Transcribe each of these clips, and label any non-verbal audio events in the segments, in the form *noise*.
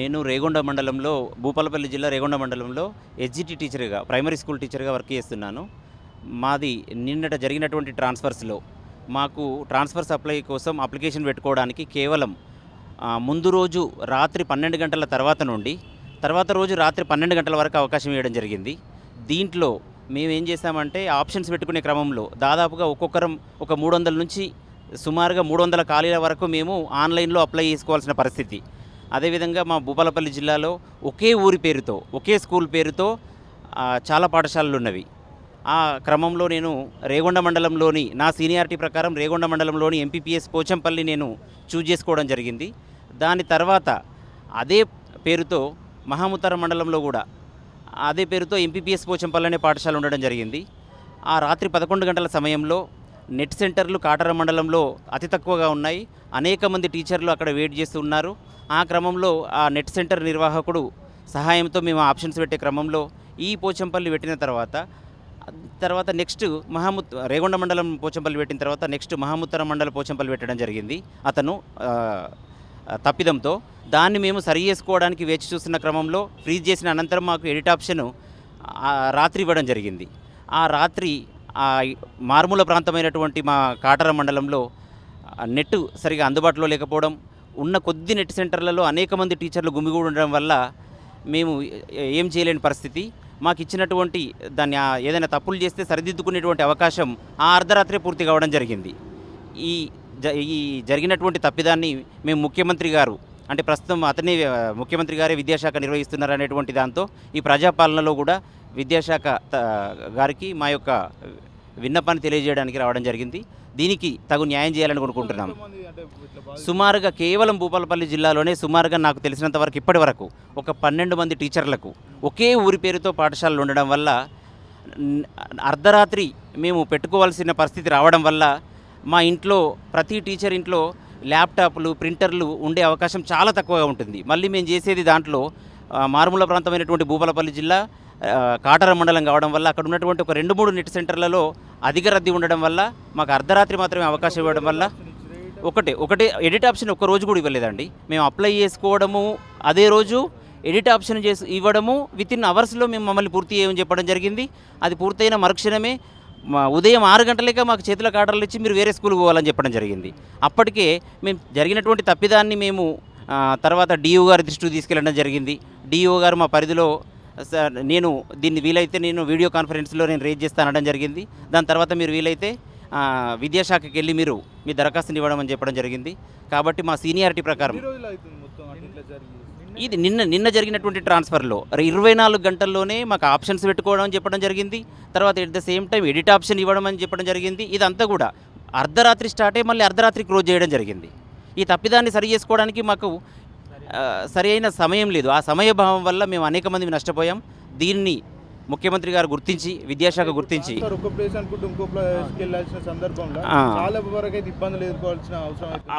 నేను రేగొండ మండలంలో భూపాలపల్లి జిల్లా రేగొండ మండలంలో ఎస్జిటి టీచర్గా ప్రైమరీ స్కూల్ టీచర్గా వర్క్ చేస్తున్నాను మాది నిన్నట జరిగినటువంటి ట్రాన్స్ఫర్స్లో మాకు ట్రాన్స్ఫర్ సప్లై కోసం అప్లికేషన్ పెట్టుకోవడానికి కేవలం ముందు రోజు రాత్రి పన్నెండు గంటల తర్వాత నుండి తర్వాత రోజు రాత్రి పన్నెండు గంటల వరకు అవకాశం ఇవ్వడం జరిగింది దీంట్లో మేము ఏం చేసామంటే ఆప్షన్స్ పెట్టుకునే క్రమంలో దాదాపుగా ఒక్కొక్కరం ఒక మూడు వందల నుంచి సుమారుగా మూడు వందల ఖాళీల వరకు మేము ఆన్లైన్లో అప్లై చేసుకోవాల్సిన పరిస్థితి అదేవిధంగా మా భూపాలపల్లి జిల్లాలో ఒకే ఊరి పేరుతో ఒకే స్కూల్ పేరుతో చాలా పాఠశాలలు ఉన్నవి ఆ క్రమంలో నేను రేగొండ మండలంలోని నా సీనియారిటీ ప్రకారం రేగొండ మండలంలోని ఎంపీపీఎస్ పోచంపల్లి నేను చూజ్ చేసుకోవడం జరిగింది దాని తర్వాత అదే పేరుతో మహాముతార మండలంలో కూడా అదే పేరుతో ఎంపీపీఎస్ పోచంపల్లి అనే పాఠశాల ఉండడం జరిగింది ఆ రాత్రి పదకొండు గంటల సమయంలో నెట్ సెంటర్లు కాటర మండలంలో అతి తక్కువగా ఉన్నాయి అనేక మంది టీచర్లు అక్కడ వెయిట్ చేస్తూ ఉన్నారు ఆ క్రమంలో ఆ నెట్ సెంటర్ నిర్వాహకుడు సహాయంతో మేము ఆప్షన్స్ పెట్టే క్రమంలో ఈ పోచంపల్లి పెట్టిన తర్వాత తర్వాత నెక్స్ట్ మహాము రేగొండ మండలం పోచంపల్లి పెట్టిన తర్వాత నెక్స్ట్ మహాముత్తర మండల పోచంపల్లి పెట్టడం జరిగింది అతను తప్పిదంతో దాన్ని మేము సరి చేసుకోవడానికి వేచి చూస్తున్న క్రమంలో ఫ్రీజ్ చేసిన అనంతరం మాకు ఎడిట్ ఆప్షన్ రాత్రి ఇవ్వడం జరిగింది ఆ రాత్రి ఆ మారుమూల ప్రాంతమైనటువంటి మా కాటర మండలంలో నెట్ సరిగా అందుబాటులో లేకపోవడం ఉన్న కొద్ది నెట్ సెంటర్లలో అనేక మంది టీచర్లు గుమిగూడి ఉండడం వల్ల మేము ఏం చేయలేని పరిస్థితి మాకు ఇచ్చినటువంటి దాన్ని ఏదైనా తప్పులు చేస్తే సరిదిద్దుకునేటువంటి అవకాశం ఆ అర్ధరాత్రి పూర్తి కావడం జరిగింది ఈ ఈ జరిగినటువంటి తప్పిదాన్ని మేము ముఖ్యమంత్రి గారు అంటే ప్రస్తుతం అతనే ముఖ్యమంత్రి గారే విద్యాశాఖ నిర్వహిస్తున్నారు అనేటువంటి దాంతో ఈ ప్రజాపాలనలో కూడా విద్యాశాఖ గారికి మా యొక్క విన్నపాన్ని తెలియజేయడానికి రావడం జరిగింది దీనికి తగు న్యాయం చేయాలని కొనుక్కుంటున్నాం సుమారుగా కేవలం భూపాలపల్లి జిల్లాలోనే సుమారుగా నాకు తెలిసినంత వరకు ఇప్పటి వరకు ఒక పన్నెండు మంది టీచర్లకు ఒకే ఊరి పేరుతో పాఠశాలలు ఉండడం వల్ల అర్ధరాత్రి మేము పెట్టుకోవాల్సిన పరిస్థితి రావడం వల్ల మా ఇంట్లో ప్రతి టీచర్ ఇంట్లో ల్యాప్టాప్లు ప్రింటర్లు ఉండే అవకాశం చాలా తక్కువగా ఉంటుంది మళ్ళీ మేము చేసేది దాంట్లో మారుమూల ప్రాంతమైనటువంటి భూపాలపల్లి జిల్లా కాటర మండలం కావడం వల్ల అక్కడ ఉన్నటువంటి ఒక రెండు మూడు నెట్ సెంటర్లలో అధిక రద్దీ ఉండడం వల్ల మాకు అర్ధరాత్రి మాత్రమే అవకాశం ఇవ్వడం వల్ల ఒకటి ఒకటి ఎడిట్ ఆప్షన్ ఒక్క రోజు కూడా ఇవ్వలేదండి మేము అప్లై చేసుకోవడము అదే రోజు ఎడిట్ ఆప్షన్ చేసి ఇవ్వడము విత్ ఇన్ అవర్స్లో మేము మమ్మల్ని పూర్తి చేయమని చెప్పడం జరిగింది అది పూర్తయిన మరుక్షణమే మా ఉదయం ఆరు గంటలకే మాకు చేతుల కాటర్లు ఇచ్చి మీరు వేరే స్కూల్కి పోవాలని చెప్పడం జరిగింది అప్పటికే మేము జరిగినటువంటి తప్పిదాన్ని మేము తర్వాత డిఓ గారి దృష్టికి తీసుకెళ్ళడం జరిగింది డిఓ గారు మా పరిధిలో సార్ నేను దీన్ని వీలైతే నేను వీడియో కాన్ఫరెన్స్లో నేను రేజ్ చేస్తా అనడం జరిగింది దాని తర్వాత మీరు వీలైతే విద్యాశాఖకి వెళ్ళి మీరు మీ దరఖాస్తుని ఇవ్వడం అని చెప్పడం జరిగింది కాబట్టి మా సీనియారిటీ ప్రకారం ఇది నిన్న నిన్న జరిగినటువంటి ట్రాన్స్ఫర్లో ఇరవై నాలుగు గంటల్లోనే మాకు ఆప్షన్స్ పెట్టుకోవడం అని చెప్పడం జరిగింది తర్వాత at the same time edit option ఇవ్వడం అని చెప్పడం జరిగింది ఇదంతా కూడా అర్ధరాత్రి స్టార్ట్ అయ్యి మళ్ళీ అర్ధరాత్రి క్లోజ్ చేయడం జరిగింది ఈ తప్పిదాన్ని సరి చేసుకోవడానికి మాకు సరైన సమయం లేదు ఆ సమయభావం వల్ల మేము అనేక మంది నష్టపోయాం దీన్ని ముఖ్యమంత్రి గారు గుర్తించి విద్యాశాఖ గుర్తించి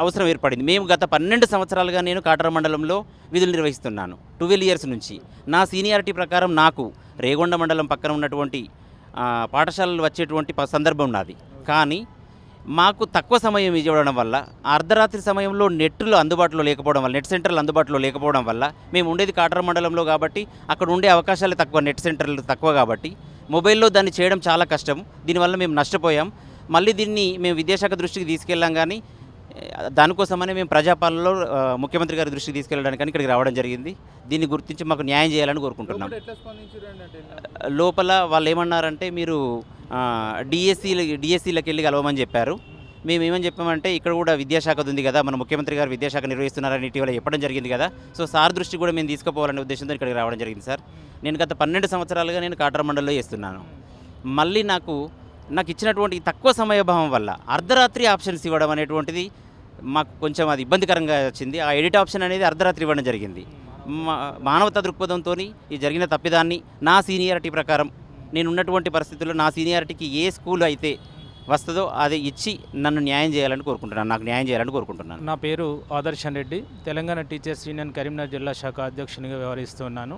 అవసరం ఏర్పడింది మేము గత పన్నెండు సంవత్సరాలుగా నేను కాటర మండలంలో విధులు నిర్వహిస్తున్నాను ట్వెల్వ్ ఇయర్స్ నుంచి నా సీనియారిటీ ప్రకారం నాకు రేగొండ మండలం పక్కన ఉన్నటువంటి పాఠశాలలు వచ్చేటువంటి సందర్భం నాది కానీ మాకు తక్కువ సమయం ఇవ్వడం వల్ల అర్ధరాత్రి సమయంలో నెట్లు అందుబాటులో లేకపోవడం వల్ల నెట్ సెంటర్లు అందుబాటులో లేకపోవడం వల్ల మేము ఉండేది కాటర మండలంలో కాబట్టి అక్కడ ఉండే అవకాశాలు తక్కువ నెట్ సెంటర్లు తక్కువ కాబట్టి మొబైల్లో దాన్ని చేయడం చాలా కష్టం దీనివల్ల మేము నష్టపోయాం మళ్ళీ దీన్ని మేము విద్యాశాఖ దృష్టికి తీసుకెళ్ళాం కానీ దానికోసమని మేము ప్రజాపాలనలో ముఖ్యమంత్రి గారి దృష్టికి తీసుకెళ్ళడానికి ఇక్కడికి రావడం జరిగింది దీన్ని గుర్తించి మాకు న్యాయం చేయాలని కోరుకుంటున్నాం లోపల వాళ్ళు ఏమన్నారంటే మీరు డిఎస్సీ డిఎస్సీలకు వెళ్ళి కలవమని చెప్పారు మేము ఏమని చెప్పామంటే ఇక్కడ కూడా విద్యాశాఖ ఉంది కదా మన ముఖ్యమంత్రి గారు విద్యాశాఖ నిర్వహిస్తున్నారని ఇటీవల చెప్పడం జరిగింది కదా సో సార్ దృష్టి కూడా మేము తీసుకుపోవాలనే ఉద్దేశంతో ఇక్కడికి రావడం జరిగింది సార్ నేను గత పన్నెండు సంవత్సరాలుగా నేను కాట్రా మండలిలో చేస్తున్నాను మళ్ళీ నాకు నాకు ఇచ్చినటువంటి తక్కువ సమయభావం వల్ల అర్ధరాత్రి ఆప్షన్స్ ఇవ్వడం అనేటువంటిది మాకు కొంచెం అది ఇబ్బందికరంగా వచ్చింది ఆ ఎడిట్ ఆప్షన్ అనేది అర్ధరాత్రి ఇవ్వడం జరిగింది మానవతా దృక్పథంతో ఈ జరిగిన తప్పిదాన్ని నా సీనియారిటీ ప్రకారం నేను ఉన్నటువంటి పరిస్థితుల్లో నా సీనియారిటీకి ఏ స్కూల్ అయితే వస్తుందో అది ఇచ్చి నన్ను న్యాయం చేయాలని కోరుకుంటున్నాను నాకు న్యాయం చేయాలని కోరుకుంటున్నాను నా పేరు ఆదర్శన్ రెడ్డి తెలంగాణ టీచర్స్ యూనియన్ కరీంనగర్ జిల్లా శాఖ అధ్యక్షునిగా వ్యవహరిస్తున్నాను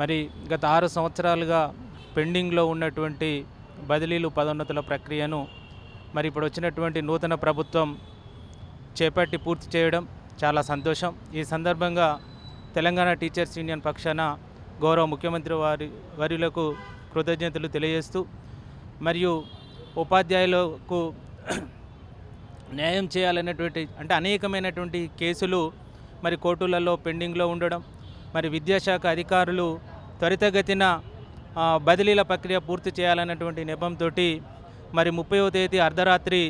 మరి గత ఆరు సంవత్సరాలుగా పెండింగ్లో ఉన్నటువంటి బదిలీలు పదోన్నతుల ప్రక్రియను మరి ఇప్పుడు వచ్చినటువంటి నూతన ప్రభుత్వం చేపట్టి పూర్తి చేయడం చాలా సంతోషం ఈ సందర్భంగా తెలంగాణ టీచర్స్ యూనియన్ పక్షాన గౌరవ ముఖ్యమంత్రి వారి వారిలకు కృతజ్ఞతలు తెలియజేస్తూ మరియు ఉపాధ్యాయులకు *clears throat* న్యాయం చేయాలనేటువంటి అంటే అనేకమైనటువంటి కేసులు మరి కోర్టులలో పెండింగ్లో ఉండడం మరి విద్యాశాఖ అధికారులు త్వరితగతిన బదిలీల ప్రక్రియ పూర్తి చేయాలన్నటువంటి నెపంతో మరి ముప్పైవ తేదీ అర్ధరాత్రి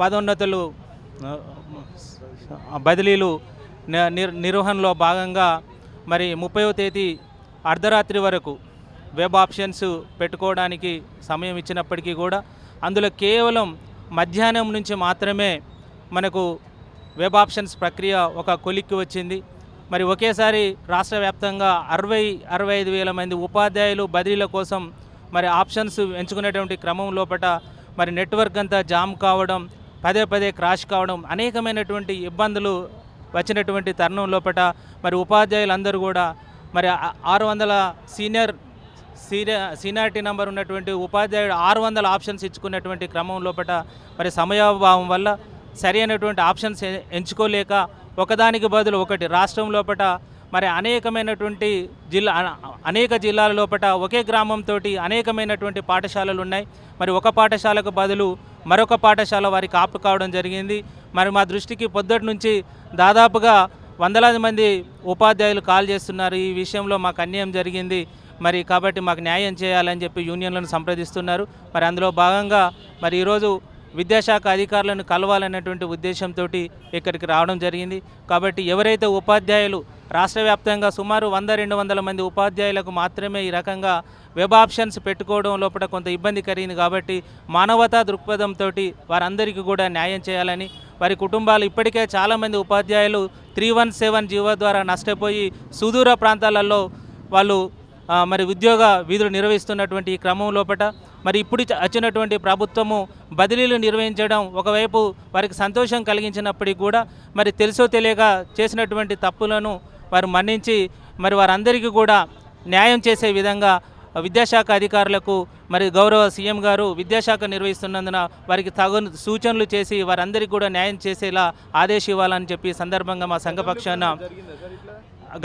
పదోన్నతులు బదిలీలు నిర్వహణలో భాగంగా మరి ముప్పైవ తేదీ అర్ధరాత్రి వరకు వెబ్ ఆప్షన్స్ పెట్టుకోవడానికి సమయం ఇచ్చినప్పటికీ కూడా అందులో కేవలం మధ్యాహ్నం నుంచి మాత్రమే మనకు వెబ్ ఆప్షన్స్ ప్రక్రియ ఒక కొలిక్కి వచ్చింది మరి ఒకేసారి రాష్ట్ర వ్యాప్తంగా అరవై అరవై ఐదు వేల మంది ఉపాధ్యాయులు బదిలీల కోసం మరి ఆప్షన్స్ ఎంచుకునేటువంటి క్రమం లోపల మరి నెట్వర్క్ అంతా జామ్ కావడం పదే పదే క్రాష్ కావడం అనేకమైనటువంటి ఇబ్బందులు వచ్చినటువంటి తరుణం లోపల మరి ఉపాధ్యాయులందరూ కూడా మరి ఆరు వందల సీనియర్ సీనియర్ సీనియారిటీ నెంబర్ ఉన్నటువంటి ఉపాధ్యాయుడు ఆరు వందల ఆప్షన్స్ ఇచ్చుకున్నటువంటి క్రమం లోపల మరి సమయాభావం వల్ల సరి అయినటువంటి ఆప్షన్స్ ఎంచుకోలేక ఒకదానికి బదులు ఒకటి రాష్ట్రం లోపల మరి అనేకమైనటువంటి జిల్లా అనేక జిల్లాల లోపల ఒకే గ్రామంతో అనేకమైనటువంటి పాఠశాలలు ఉన్నాయి మరి ఒక పాఠశాలకు బదులు మరొక పాఠశాల వారికి ఆపు కావడం జరిగింది మరి మా దృష్టికి పొద్దుటి నుంచి దాదాపుగా వందలాది మంది ఉపాధ్యాయులు కాల్ చేస్తున్నారు ఈ విషయంలో మాకు అన్యాయం జరిగింది మరి కాబట్టి మాకు న్యాయం చేయాలని చెప్పి యూనియన్లను సంప్రదిస్తున్నారు మరి అందులో భాగంగా మరి ఈరోజు విద్యాశాఖ అధికారులను కలవాలనేటువంటి ఉద్దేశంతో ఇక్కడికి రావడం జరిగింది కాబట్టి ఎవరైతే ఉపాధ్యాయులు రాష్ట్ర వ్యాప్తంగా సుమారు వంద రెండు వందల మంది ఉపాధ్యాయులకు మాత్రమే ఈ రకంగా వెబ్ ఆప్షన్స్ పెట్టుకోవడం లోపల కొంత ఇబ్బంది కలిగింది కాబట్టి మానవతా దృక్పథంతో వారందరికీ కూడా న్యాయం చేయాలని వారి కుటుంబాలు ఇప్పటికే చాలామంది ఉపాధ్యాయులు త్రీ వన్ సెవెన్ జీవో ద్వారా నష్టపోయి సుదూర ప్రాంతాలలో వాళ్ళు మరి ఉద్యోగ వీధులు నిర్వహిస్తున్నటువంటి ఈ క్రమం లోపల మరి ఇప్పుడు వచ్చినటువంటి ప్రభుత్వము బదిలీలు నిర్వహించడం ఒకవైపు వారికి సంతోషం కలిగించినప్పటికీ కూడా మరి తెలుసో తెలియక చేసినటువంటి తప్పులను వారు మన్నించి మరి వారందరికీ కూడా న్యాయం చేసే విధంగా విద్యాశాఖ అధికారులకు మరి గౌరవ సీఎం గారు విద్యాశాఖ నిర్వహిస్తున్నందున వారికి తగు సూచనలు చేసి వారందరికీ కూడా న్యాయం చేసేలా ఆదేశం ఇవ్వాలని చెప్పి సందర్భంగా మా సంఘపక్షాన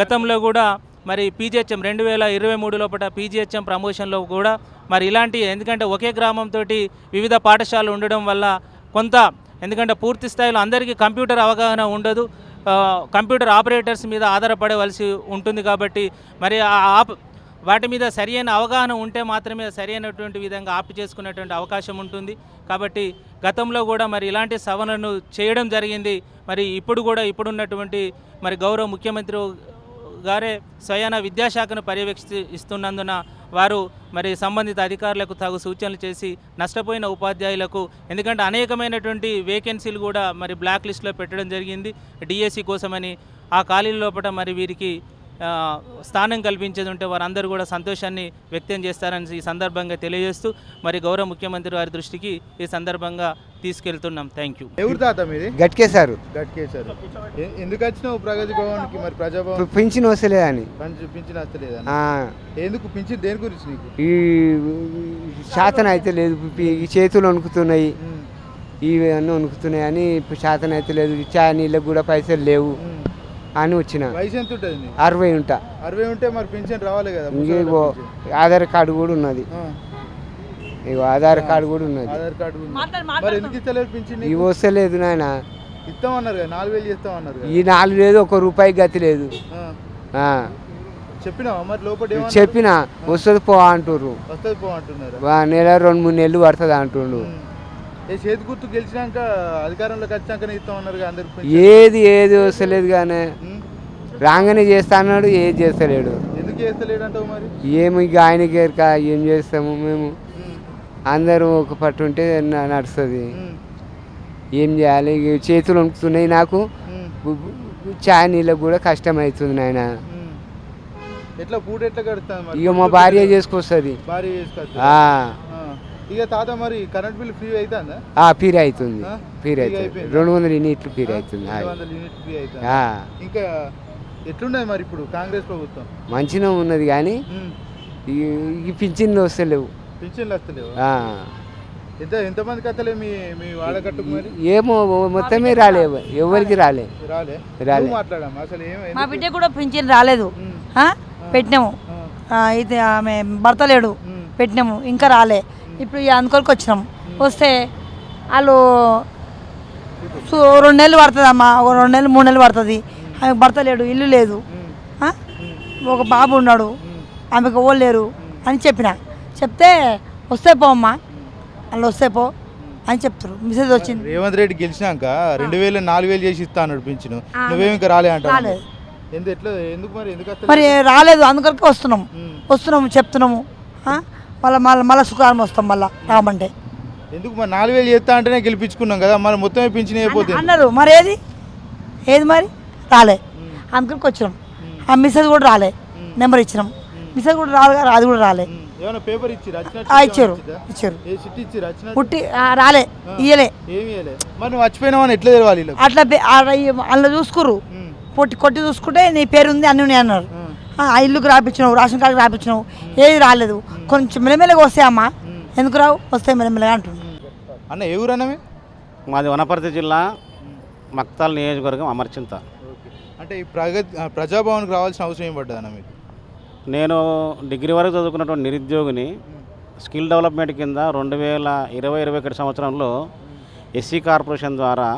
గతంలో కూడా మరి పీజీహెచ్ఎం రెండు వేల ఇరవై మూడు లోపల పీజీహెచ్ఎం ప్రమోషన్లో కూడా మరి ఇలాంటి ఎందుకంటే ఒకే గ్రామంతో వివిధ పాఠశాలలు ఉండడం వల్ల కొంత ఎందుకంటే పూర్తి స్థాయిలో అందరికీ కంప్యూటర్ అవగాహన ఉండదు కంప్యూటర్ ఆపరేటర్స్ మీద ఆధారపడవలసి ఉంటుంది కాబట్టి మరి ఆ వాటి మీద సరైన అవగాహన ఉంటే మాత్రమే సరైనటువంటి విధంగా ఆపు చేసుకునేటువంటి అవకాశం ఉంటుంది కాబట్టి గతంలో కూడా మరి ఇలాంటి సవరణను చేయడం జరిగింది మరి ఇప్పుడు కూడా ఇప్పుడున్నటువంటి మరి గౌరవ ముఖ్యమంత్రి గారే స్వయాన విద్యాశాఖను పర్యవేక్షిస్తున్నందున వారు మరి సంబంధిత అధికారులకు తగు సూచనలు చేసి నష్టపోయిన ఉపాధ్యాయులకు ఎందుకంటే అనేకమైనటువంటి వేకెన్సీలు కూడా మరి బ్లాక్ లిస్ట్లో పెట్టడం జరిగింది డిఎస్సి కోసమని ఆ ఖాళీల లోపల మరి వీరికి స్థానం కల్పించేది ఉంటే వారందరూ కూడా సంతోషాన్ని వ్యక్తం చేస్తారని ఈ సందర్భంగా తెలియజేస్తూ మరి గౌరవ ముఖ్యమంత్రి వారి దృష్టికి ఈ సందర్భంగా తీసుకెళ్తున్నాం థ్యాంక్ యూ ఎవరు తాత మీది గట్కేశారు గట్కేశారు ఎందుకు వచ్చినావు ప్రగతి భవన్కి మరి ప్రజాభవన్ పింఛన్ వస్తలేదని పింఛన్ వస్తలేదని ఎందుకు పింఛన్ దేని గురించి నీకు ఈ శాతం అయితే లేదు ఈ చేతులు వణుకుతున్నాయి ఇవి అన్నీ వణుకుతున్నాయి అని శాతం అయితే లేదు ఇచ్చా నీళ్ళకి కూడా పైసలు లేవు అని వచ్చిన అరవై ఉంటా అరవై ఉంటే మరి పెన్షన్ రావాలి కదా ఇంకో ఆధార్ కార్డు కూడా ఉన్నది ఇగో ఆధార్ కార్డు కూడా ఉన్నది ఆధార్ కార్డు ఇవి వస్తలేదు నాయన ఇస్తామన్నారు నాలుగు వేలు చేస్తామన్నారు ఈ నాలుగు లేదు ఒక రూపాయి గతి లేదు చెప్పిన వస్తుంది పో అంటున్నారు నెల రెండు మూడు నెలలు పడుతుంది అంటుండ్రు చేతి గుర్తు గెలిచినాక అధికారంలోకి వచ్చాకనే ఇస్తాం అన్నారు అందరికి ఏది ఏది వస్తలేదు కానీ రాగానే చేస్తా అన్నాడు ఏది చేస్తలేడు ఎందుకు చేస్తలేడు అంటావు మరి ఏమి ఇక ఆయనకి ఏం చేస్తాము మేము అందరూ ఒక పట్టు ఉంటే నడుస్తుంది ఏం చేయాలి చేతులు వణుకుతున్నాయి నాకు చాయ్ నీళ్ళకు కూడా కష్టం అవుతుంది నాయన ఎట్లా పూట ఎట్లా కడుతుంది ఇక మా భార్య చేసుకొస్తుంది భార్య ఇక తాత మరి కరెంట్ బిల్ ఫ్రీ అవుతుందా ఫ్రీ అవుతుంది ఫ్రీ అవుతుంది రెండు వందల యూనిట్లు ఫ్రీ అవుతుంది ఇంకా ఎట్లున్నది మరి ఇప్పుడు కాంగ్రెస్ ప్రభుత్వం మంచిగా ఉన్నది కానీ ఈ పింఛన్లు వస్తలేవు పింఛన్లు వస్తలేవు ఎంత ఎంతమంది కథలే మీ మరి ఏమో మొత్తమే రాలేవు ఎవరికి రాలే రాలే రాలే మాట్లాడమ్మా మా బిడ్డ కూడా పింఛన్ రాలేదు పెట్టినాము ఇది ఆమె భర్త లేడు పెట్టినాము ఇంకా రాలే ఇప్పుడు అందుకోరికి వచ్చినాం వస్తే వాళ్ళు రెండు నెలలు పడుతుంది అమ్మ ఒక రెండు నెలలు మూడు నెలలు పడుతుంది ఆమెకు భర్త లేడు ఇల్లు లేదు ఒక బాబు ఉన్నాడు ఆమెకు లేరు అని చెప్పిన చెప్తే వస్తే పో అమ్మా వాళ్ళు వస్తే పో అని చెప్తారు మెసేజ్ వచ్చింది రేవంత్ రెడ్డి గెలిచినాక రెండు వేలు నాలుగు వేలు చేసి ఇస్తా నడిపించను నువ్వేమి ఇంకా రాలే అంట మరి రాలేదు అందుకొరకే వస్తున్నాం వస్తున్నాము చెప్తున్నాము మళ్ళీ మళ్ళీ మళ్ళీ శుక్రవారం వస్తాం మళ్ళీ రామంటే ఎందుకు మరి నాలుగు వేలు చేస్తా అంటేనే గెలిపించుకున్నాం కదా మరి మొత్తం పెంచిన అయిపోతుంది అన్నారు మరి ఏది ఏది మరి రాలే అందుకని వచ్చినాం ఆ మిసెస్ కూడా రాలే నెంబర్ ఇచ్చినాం మిసెస్ కూడా రాదు అది కూడా రాలే పేపర్ ఇచ్చారు ఇచ్చారు పుట్టి రాలే ఇయ్యలే మరి చచ్చిపోయినామని ఎట్లా తెలవాలి అట్లా అందులో చూసుకురు పొట్టి కొట్టి చూసుకుంటే నీ పేరు ఉంది అన్నీ ఉన్నాయి అన్నారు ఆ ఇల్లుకు రాపించినావు రేషన్ కార్డు రాపించినావు ఏది రాలేదు కొంచెం మెలమెలగా అమ్మా ఎందుకు రావు వస్తాయి మెలమెలగా అంటుంది అన్న ఏ ఊరన్నవి మాది వనపర్తి జిల్లా మక్తాల నియోజకవర్గం అమర్చింత అంటే ఈ ప్రగతి ప్రజాభవన్కి రావాల్సిన అవసరం ఏం పడ్డదన్న మీకు నేను డిగ్రీ వరకు చదువుకున్నటువంటి నిరుద్యోగిని స్కిల్ డెవలప్మెంట్ కింద రెండు వేల ఇరవై ఇరవై ఒకటి సంవత్సరంలో ఎస్సీ కార్పొరేషన్ ద్వారా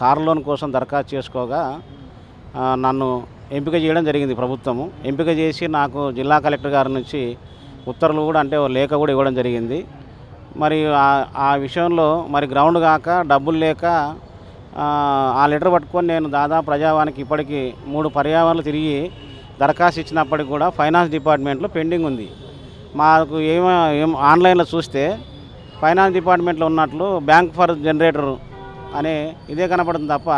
కార్ లోన్ కోసం దరఖాస్తు చేసుకోగా నన్ను ఎంపిక చేయడం జరిగింది ప్రభుత్వము ఎంపిక చేసి నాకు జిల్లా కలెక్టర్ గారి నుంచి ఉత్తర్వులు కూడా అంటే లేఖ కూడా ఇవ్వడం జరిగింది మరి ఆ విషయంలో మరి గ్రౌండ్ కాక డబ్బులు లేక ఆ లెటర్ పట్టుకొని నేను దాదాపు ప్రజావానికి ఇప్పటికీ మూడు పర్యావరణలు తిరిగి దరఖాస్తు ఇచ్చినప్పటికి కూడా ఫైనాన్స్ డిపార్ట్మెంట్లో పెండింగ్ ఉంది మాకు ఏమో ఏం ఆన్లైన్లో చూస్తే ఫైనాన్స్ డిపార్ట్మెంట్లో ఉన్నట్లు బ్యాంక్ ఫర్ జనరేటర్ అనే ఇదే కనపడుతుంది తప్ప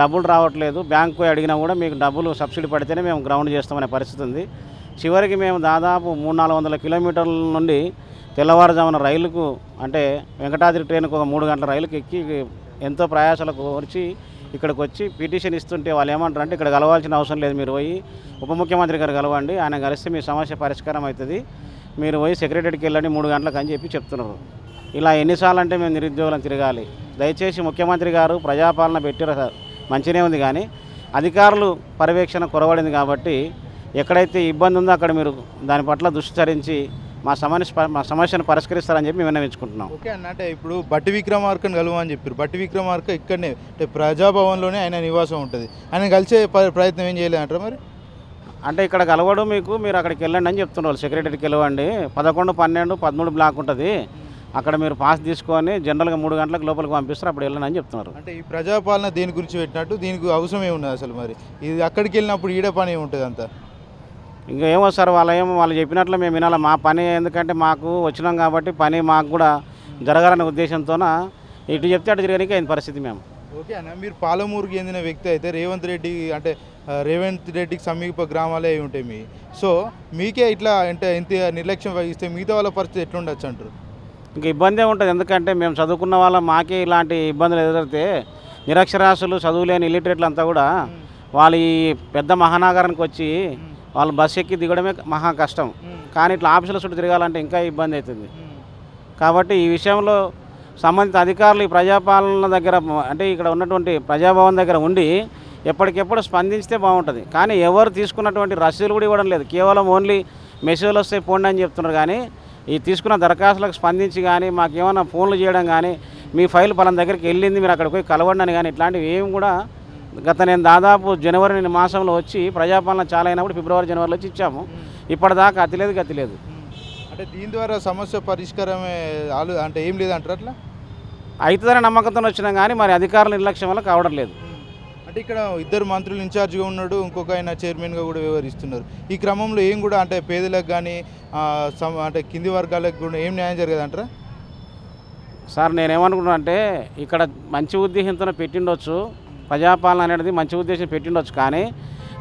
డబ్బులు రావట్లేదు బ్యాంకు అడిగినా కూడా మీకు డబ్బులు సబ్సిడీ పడితేనే మేము గ్రౌండ్ చేస్తామనే పరిస్థితి ఉంది చివరికి మేము దాదాపు మూడు నాలుగు వందల కిలోమీటర్ల నుండి తెల్లవారుజామున రైలుకు అంటే వెంకటాద్రి ట్రైన్కు ఒక మూడు గంటల రైలుకు ఎక్కి ఎంతో ప్రయాసాలకు వచ్చి ఇక్కడికి వచ్చి పిటిషన్ ఇస్తుంటే వాళ్ళు ఏమంటారు అంటే ఇక్కడ కలవాల్సిన అవసరం లేదు మీరు పోయి ఉప ముఖ్యమంత్రి గారు కలవండి ఆయన కలిస్తే మీ సమస్య పరిష్కారం అవుతుంది మీరు పోయి సెక్రటరీకి వెళ్ళండి మూడు గంటలకు అని చెప్పి చెప్తున్నారు ఇలా ఎన్నిసార్లు అంటే మేము నిరుద్యోగులను తిరగాలి దయచేసి ముఖ్యమంత్రి గారు ప్రజాపాలన పెట్టారు సార్ మంచినే ఉంది కానీ అధికారులు పర్యవేక్షణ కొరవడింది కాబట్టి ఎక్కడైతే ఇబ్బంది ఉందో అక్కడ మీరు దాని పట్ల దుష్టిచరించి మా సమస్య మా సమస్యను పరిష్కరిస్తారని చెప్పి మేము విన్నవించుకుంటున్నాం ఓకే అన్న అంటే ఇప్పుడు బట్టి విక్రమార్కను కలవని చెప్పారు భట్టి విక్రమార్క ఇక్కడనే అంటే ప్రజాభవన్లోనే ఆయన నివాసం ఉంటుంది ఆయన కలిసే ప్రయత్నం ఏం చేయలేదంటారు మరి అంటే ఇక్కడ కలవడం మీకు మీరు అక్కడికి వెళ్ళండి అని చెప్తున్నారు సెక్రటరీకి వెళ్ళవండి పదకొండు పన్నెండు పదమూడు బ్లాక్ ఉంటుంది అక్కడ మీరు పాస్ తీసుకొని జనరల్గా మూడు గంటలకు లోపలికి పంపిస్తారు అప్పుడు వెళ్ళనని చెప్తున్నారు అంటే ఈ ప్రజాపాలన దీని గురించి పెట్టినట్టు దీనికి అవసరం ఏమున్నది అసలు మరి ఇది అక్కడికి వెళ్ళినప్పుడు ఈడ పని ఉంటుంది అంతా ఇంకా ఏమో సార్ వాళ్ళు ఏమో వాళ్ళు చెప్పినట్లు మేము వినాలి మా పని ఎందుకంటే మాకు వచ్చినాం కాబట్టి పని మాకు కూడా జరగాలనే ఉద్దేశంతోన ఇటు చెప్తే అటు జరగడానికి అయిన పరిస్థితి మేము ఓకే అన్న మీరు పాలమూరుకి చెందిన వ్యక్తి అయితే రేవంత్ రెడ్డి అంటే రేవంత్ రెడ్డికి సమీప గ్రామాలే ఉంటాయి మీ సో మీకే ఇట్లా అంటే ఇంత నిర్లక్ష్యం వహిస్తే మిగతా వాళ్ళ పరిస్థితి ఎట్లుండొచ్చు అంటారు ఇంకా ఇబ్బందే ఉంటుంది ఎందుకంటే మేము చదువుకున్న వాళ్ళ మాకే ఇలాంటి ఇబ్బందులు ఎదురైతే నిరక్షరాస్యులు చదువులేని ఇలిటరేట్లు అంతా కూడా వాళ్ళు ఈ పెద్ద మహానగరానికి వచ్చి వాళ్ళు బస్సు ఎక్కి దిగడమే మహా కష్టం కానీ ఇట్లా ఆఫీసుల చుట్టూ తిరగాలంటే ఇంకా ఇబ్బంది అవుతుంది కాబట్టి ఈ విషయంలో సంబంధిత అధికారులు ఈ ప్రజాపాలన దగ్గర అంటే ఇక్కడ ఉన్నటువంటి ప్రజాభవన్ దగ్గర ఉండి ఎప్పటికెప్పుడు స్పందిస్తే బాగుంటుంది కానీ ఎవరు తీసుకున్నటువంటి రసీదులు కూడా ఇవ్వడం లేదు కేవలం ఓన్లీ మెసేజ్లు వస్తే పోండి అని చెప్తున్నారు కానీ ఈ తీసుకున్న దరఖాస్తులకు స్పందించి కానీ మాకు ఏమైనా ఫోన్లు చేయడం కానీ మీ ఫైల్ పలం దగ్గరికి వెళ్ళింది మీరు అక్కడికి పోయి కలవండి కానీ ఇట్లాంటివి ఏమి కూడా గత నేను దాదాపు జనవరి మాసంలో వచ్చి ప్రజాపాలన చాలా అయినప్పుడు ఫిబ్రవరి జనవరిలో వచ్చి ఇచ్చాము ఇప్పటిదాకా అతిలేదు గతిలేదు అంటే దీని ద్వారా సమస్య పరిష్కారమే ఆలు అంటే ఏం లేదంటారు అట్లా అవుతుందనే నమ్మకంతో వచ్చినా కానీ మరి అధికారుల నిర్లక్ష్యం వల్ల కావడం లేదు అంటే ఇక్కడ ఇద్దరు మంత్రులు ఇన్ఛార్జ్గా ఉన్నాడు ఇంకొక ఆయన చైర్మన్గా కూడా వ్యవహరిస్తున్నారు ఈ క్రమంలో ఏం కూడా అంటే పేదలకు కానీ అంటే కింది వర్గాలకు కూడా ఏం న్యాయం జరగదంటారా సార్ నేనేమనుకున్నా అంటే ఇక్కడ మంచి ఉద్దేశంతో పెట్టిండొచ్చు ప్రజాపాలన అనేది మంచి ఉద్దేశం పెట్టిండొచ్చు కానీ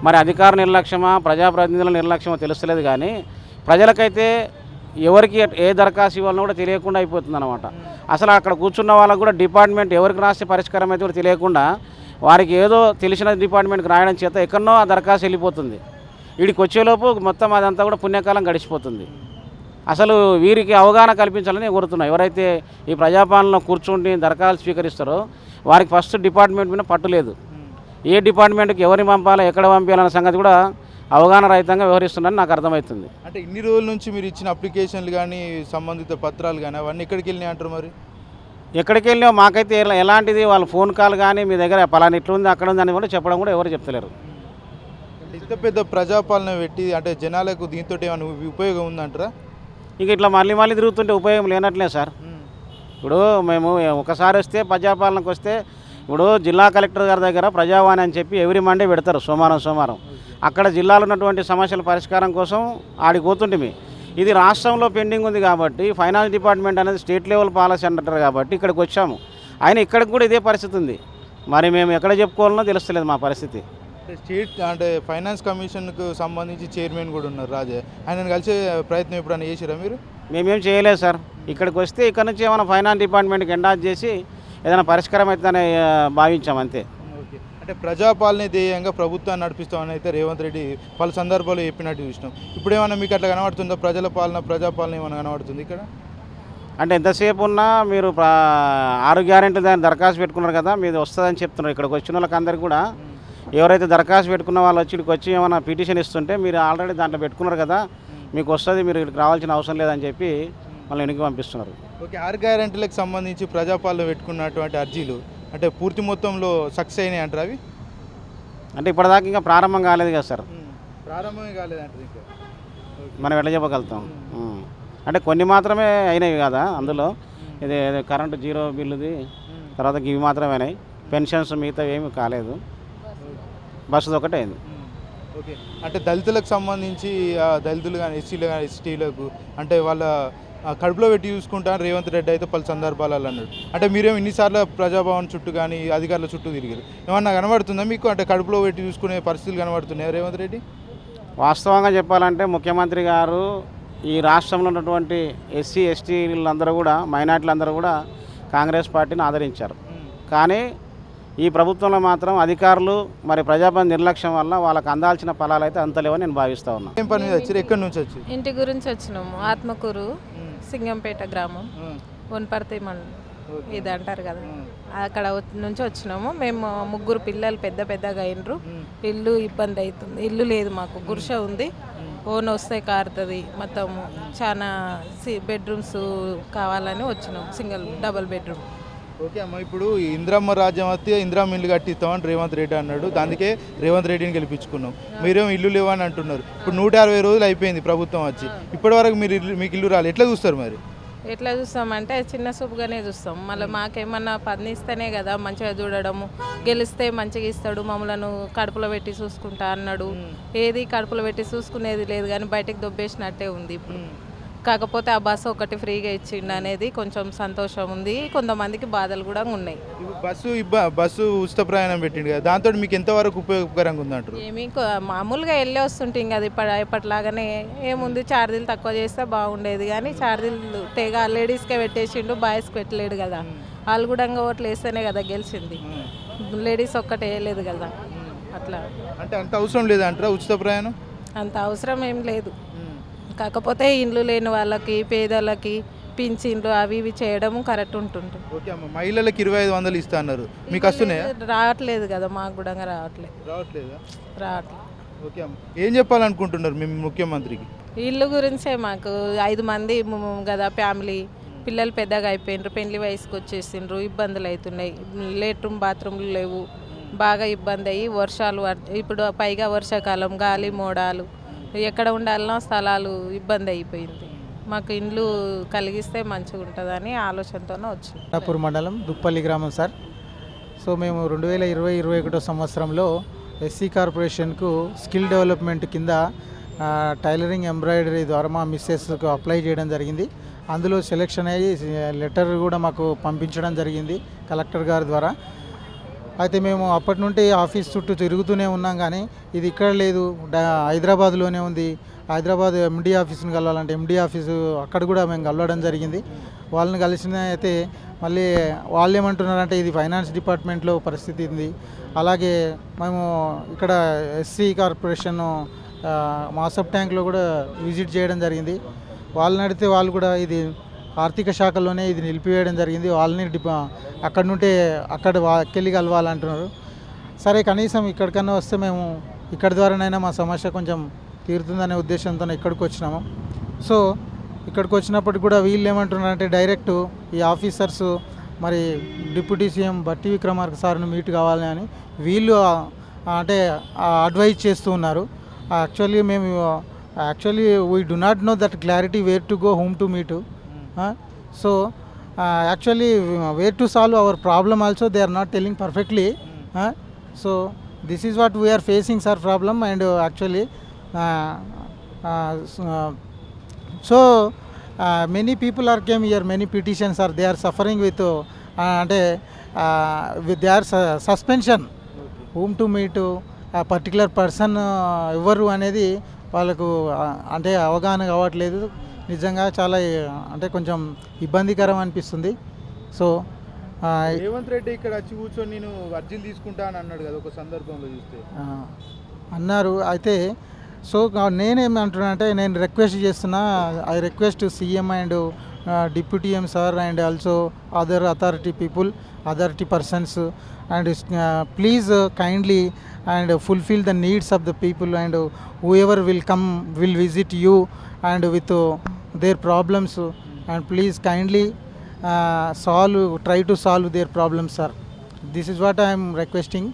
మరి అధికార నిర్లక్ష్యమా ప్రజాప్రతినిధుల నిర్లక్ష్యమా తెలుస్తలేదు కానీ ప్రజలకైతే ఎవరికి ఏ దరఖాస్తు ఇవ్వాలని కూడా తెలియకుండా అయిపోతుంది అనమాట అసలు అక్కడ కూర్చున్న వాళ్ళకు కూడా డిపార్ట్మెంట్ ఎవరికి రాస్తే పరిష్కారం అయితే కూడా తెలియకుండా వారికి ఏదో తెలిసిన డిపార్ట్మెంట్కి రాయడం చేత ఎక్కడనో ఆ దరఖాస్తు వెళ్ళిపోతుంది వీడికి వచ్చేలోపు మొత్తం అదంతా కూడా పుణ్యకాలం గడిచిపోతుంది అసలు వీరికి అవగాహన కల్పించాలని కోరుతున్నాం ఎవరైతే ఈ ప్రజాపాలనలో కూర్చుండి దరఖాస్తు స్వీకరిస్తారో వారికి ఫస్ట్ డిపార్ట్మెంట్ మీద పట్టలేదు ఏ డిపార్ట్మెంట్కి ఎవరిని పంపాలో ఎక్కడ పంపాలన్న సంగతి కూడా అవగాహన రహితంగా వ్యవహరిస్తున్నారని నాకు అర్థమవుతుంది అంటే ఇన్ని రోజుల నుంచి మీరు ఇచ్చిన అప్లికేషన్లు కానీ సంబంధిత పత్రాలు కానీ అవన్నీ ఎక్కడికి వెళ్ళినాయి అంటారు మరి ఎక్కడికి వెళ్ళినా మాకైతే ఎలాంటిది వాళ్ళ ఫోన్ కాల్ కానీ మీ దగ్గర ఇట్లా ఉంది అక్కడ ఉంది అని కూడా చెప్పడం కూడా ఎవరు చెప్తలేరు ఇంత పెద్ద ప్రజాపాలన పెట్టి అంటే జనాలకు దీంతో ఏమైనా ఉపయోగం ఉందంటారా ఇంక ఇట్లా మళ్ళీ మళ్ళీ తిరుగుతుంటే ఉపయోగం లేనట్లే సార్ ఇప్పుడు మేము ఒకసారి వస్తే ప్రజాపాలనకు వస్తే ఇప్పుడు జిల్లా కలెక్టర్ గారి దగ్గర ప్రజావాణి అని చెప్పి ఎవ్రీ మండే పెడతారు సోమవారం సోమవారం అక్కడ జిల్లాలో ఉన్నటువంటి సమస్యల పరిష్కారం కోసం ఆడిపోతుంటే ఇది రాష్ట్రంలో పెండింగ్ ఉంది కాబట్టి ఫైనాన్స్ డిపార్ట్మెంట్ అనేది స్టేట్ లెవెల్ పాలసీ అంటారు కాబట్టి ఇక్కడికి వచ్చాము ఆయన ఇక్కడికి కూడా ఇదే పరిస్థితి ఉంది మరి మేము ఎక్కడ చెప్పుకోవాలనో తెలుస్తలేదు మా పరిస్థితి స్టేట్ అంటే ఫైనాన్స్ కమిషన్కు సంబంధించి చైర్మన్ కూడా ఉన్నారు రాజే ఆయన కలిసే ప్రయత్నం ఎప్పుడైనా చేసిరా మీరు మేమేం చేయలేదు సార్ ఇక్కడికి వస్తే ఇక్కడ నుంచి ఏమైనా ఫైనాన్స్ డిపార్ట్మెంట్కి ఎండాజ్ చేసి ఏదైనా పరిష్కారం అవుతుందని భావించాం అంతే అంటే ప్రజాపాలనే ధ్యేయంగా ప్రభుత్వాన్ని నడిపిస్తామని అయితే రేవంత్ రెడ్డి పలు సందర్భాలు చెప్పినట్టు చూసినాం ఇప్పుడు ఏమైనా మీకు అట్లా కనబడుతుందో ప్రజల పాలన ప్రజాపాలన ఏమైనా కనబడుతుంది ఇక్కడ అంటే ఎంతసేపు ఉన్నా మీరు ఆరు గ్యారెంటీ దాన్ని దరఖాస్తు పెట్టుకున్నారు కదా మీరు వస్తుందని చెప్తున్నారు ఇక్కడికి వచ్చిన వాళ్ళకందరికీ కూడా ఎవరైతే దరఖాస్తు పెట్టుకున్న వాళ్ళు వచ్చి ఇక్కడికి వచ్చి ఏమైనా పిటిషన్ ఇస్తుంటే మీరు ఆల్రెడీ దాంట్లో పెట్టుకున్నారు కదా మీకు వస్తుంది మీరు ఇక్కడికి రావాల్సిన అవసరం లేదని చెప్పి మళ్ళీ వెనక్కి పంపిస్తున్నారు ఓకే ఆరు గ్యారెంటీలకు సంబంధించి ప్రజాపాలన పెట్టుకున్నటువంటి అర్జీలు అంటే పూర్తి మొత్తంలో సక్సెస్ అయినాయి అంటారు అవి అంటే ఇప్పటిదాకా ఇంకా ప్రారంభం కాలేదు కదా సార్ ప్రారంభమే కాలేదు అంటారు ఇంకా మనం ఎట్లా చెప్పగలుగుతాం అంటే కొన్ని మాత్రమే అయినాయి కదా అందులో ఇది కరెంటు జీరో బిల్లుది తర్వాత ఇవి మాత్రమే అయినాయి పెన్షన్స్ మిగతా ఏమి కాలేదు బస్సుది ఒకటే అయింది ఓకే అంటే దళితులకు సంబంధించి దళితులు కానీ ఎస్సీలు కానీ ఎస్టీలకు అంటే వాళ్ళ కడుపులో పెట్టి చూసుకుంటాను రేవంత్ రెడ్డి అయితే పలు సందర్భాలలో అన్నాడు అంటే మీరేం ఇన్నిసార్లు ప్రజాభవన్ చుట్టూ కానీ అధికారుల చుట్టూ తిరిగారు ఏమన్నా కనబడుతుందా మీకు అంటే కడుపులో పెట్టి చూసుకునే పరిస్థితులు కనబడుతున్నాయి రేవంత్ రెడ్డి వాస్తవంగా చెప్పాలంటే ముఖ్యమంత్రి గారు ఈ రాష్ట్రంలో ఉన్నటువంటి ఎస్సీ ఎస్టీలందరూ కూడా మైనార్టీలందరూ కూడా కాంగ్రెస్ పార్టీని ఆదరించారు కానీ ఈ ప్రభుత్వంలో మాత్రం అధికారులు మరి ప్రజాపతి నిర్లక్ష్యం వల్ల వాళ్ళకి అందాల్సిన ఫలాలు అయితే అంతలేవని నేను భావిస్తా ఉన్నాను ఎక్కడి నుంచి వచ్చి ఇంటి గురించి వచ్చినాము ఆత్మకూరు సింగంపేట గ్రామం వన్పర్తి మండలం ఇది అంటారు కదా అక్కడ నుంచి వచ్చినాము మేము ముగ్గురు పిల్లలు పెద్ద పెద్దగా అయినరు ఇల్లు ఇబ్బంది అవుతుంది ఇల్లు లేదు మాకు గురుష ఉంది ఓన్ వస్తే కారుతుంది మొత్తము చాలా బెడ్రూమ్స్ కావాలని వచ్చినాం సింగిల్ డబల్ బెడ్రూమ్ ఓకే అమ్మ ఇప్పుడు ఇంద్రమ్మ రాజ్యం వస్తే ఇంద్రమ్మ ఇల్లు కట్టిస్తామని రేవంత్ రెడ్డి అన్నాడు దానికే రేవంత్ రెడ్డిని గెలిపించుకున్నాం మీరేం ఇల్లు లేవని అంటున్నారు ఇప్పుడు నూట అరవై రోజులు అయిపోయింది ప్రభుత్వం వచ్చి ఇప్పటి వరకు మీరు ఇల్లు మీకు ఇల్లు రాలి ఎట్లా చూస్తారు మరి ఎట్లా చూస్తామంటే చిన్న సూపుగానే చూస్తాం మళ్ళీ మాకేమన్నా పనిస్తేనే కదా మంచిగా చూడడము గెలిస్తే మంచిగా ఇస్తాడు మమ్మలను కడుపులో పెట్టి చూసుకుంటా అన్నాడు ఏది కడుపులో పెట్టి చూసుకునేది లేదు కానీ బయటకు దొబ్బేసినట్టే ఉంది ఇప్పుడు కాకపోతే ఆ బస్సు ఒకటి ఫ్రీగా ఇచ్చిండు అనేది కొంచెం సంతోషం ఉంది కొంతమందికి బాధలు కూడా ఉన్నాయి బస్సు బస్సు ఉచిత ప్రయాణం పెట్టిండు కదా దాంతో మీకు ఎంతవరకు ఉపయోగకరంగా ఉందంటారు ఏమి మామూలుగా వెళ్ళి వస్తుంటాం కదా ఇప్పుడు ఇప్పటిలాగానే ఏముంది ఛార్జీలు తక్కువ చేస్తే బాగుండేది కానీ ఛార్జీలు తెగ లేడీస్కే పెట్టేసిండు బాయ్స్కి పెట్టలేడు కదా వాళ్ళు కూడా ఓట్లు వేస్తేనే కదా గెలిచింది లేడీస్ ఒక్కటే వేయలేదు కదా అట్లా అంటే అంత అవసరం లేదంటారా ఉచిత ప్రయాణం అంత అవసరం ఏం లేదు కాకపోతే ఇండ్లు లేని వాళ్ళకి పేదలకి పింఛన్లు అవి ఇవి చేయడం కరెక్ట్ ఉంటుంది మహిళలకు ఇరవై ఐదు వందలు ఇస్తా అన్నారు మీకు వస్తున్నాయి రావట్లేదు కదా మాకు కూడా రావట్లేదు రావట్లేదు ఏం చెప్పాలనుకుంటున్నారు మేము ముఖ్యమంత్రికి ఇల్లు గురించే మాకు ఐదు మంది కదా ఫ్యామిలీ పిల్లలు పెద్దగా అయిపోయినారు పెళ్లి వయసుకు వచ్చేసిండ్రు ఇబ్బందులు అవుతున్నాయి లేట్రూమ్ బాత్రూమ్లు లేవు బాగా ఇబ్బంది అయ్యి వర్షాలు ఇప్పుడు పైగా వర్షాకాలం గాలి మోడాలు ఎక్కడ ఉండాలనో స్థలాలు ఇబ్బంది అయిపోయింది మాకు ఇండ్లు కలిగిస్తే మంచిగా ఉంటుందని ఆలోచనతోనే వచ్చింది నాపూర్ మండలం దుప్పల్లి గ్రామం సార్ సో మేము రెండు వేల ఇరవై ఇరవై ఒకటో సంవత్సరంలో ఎస్సీ కార్పొరేషన్కు స్కిల్ డెవలప్మెంట్ కింద టైలరింగ్ ఎంబ్రాయిడరీ ద్వారా మా మిస్సెస్కు అప్లై చేయడం జరిగింది అందులో సెలెక్షన్ అయ్యి లెటర్ కూడా మాకు పంపించడం జరిగింది కలెక్టర్ గారి ద్వారా అయితే మేము అప్పటి నుండి ఆఫీస్ చుట్టూ తిరుగుతూనే ఉన్నాం కానీ ఇది ఇక్కడ లేదు హైదరాబాద్లోనే ఉంది హైదరాబాద్ ఎండీ ఆఫీస్ని కలవాలంటే ఎండీ ఆఫీసు అక్కడ కూడా మేము కలవడం జరిగింది వాళ్ళని కలిసిన అయితే మళ్ళీ వాళ్ళు ఏమంటున్నారంటే ఇది ఫైనాన్స్ డిపార్ట్మెంట్లో పరిస్థితి ఉంది అలాగే మేము ఇక్కడ ఎస్సీ కార్పొరేషన్ మాసప్ ట్యాంక్లో కూడా విజిట్ చేయడం జరిగింది వాళ్ళని అడిగితే వాళ్ళు కూడా ఇది ఆర్థిక శాఖలోనే ఇది నిలిపివేయడం జరిగింది వాళ్ళని అక్కడ నుంటే అక్కడ వాకెళ్ళి కలవాలంటున్నారు సరే కనీసం ఇక్కడికన్నా వస్తే మేము ఇక్కడ ద్వారానైనా మా సమస్య కొంచెం తీరుతుందనే ఉద్దేశంతో ఇక్కడికి వచ్చినాము సో ఇక్కడికి వచ్చినప్పటికి కూడా వీళ్ళు ఏమంటున్నారంటే డైరెక్ట్ ఈ ఆఫీసర్స్ మరి deputy CM Bhatti Vikramarka సార్ను meet కావాలి అని వీళ్ళు అంటే అడ్వైజ్ చేస్తూ ఉన్నారు యాక్చువల్లీ మేము actually we do not know that clarity where to go home to meet so actually where to solve our problem also they are not telling perfectly so this is what we are facing sir problem and actually so many people are came year many petitions are they are suffering with అంటే they are suspension whom to meet particular person ఎవరు అనేది వాళ్ళకు uh, అంటే అవగాహన కావట్లేదు నిజంగా చాలా అంటే కొంచెం ఇబ్బందికరం అనిపిస్తుంది సో రేవంత్ రెడ్డి ఇక్కడ వచ్చి కూర్చొని నేను అర్జీలు తీసుకుంటా అని అన్నాడు కదా ఒక సందర్భంలో చూస్తే అన్నారు అయితే సో నేనేమి అంటున్నానంటే నేను రిక్వెస్ట్ చేస్తున్నా I request CM and deputy M sir and also other authority people authority persons and please kindly and fulfil the needs of the people and who ever will come will visit you and with their problems, and please kindly try to solve their problems, sir. This is what I am requesting.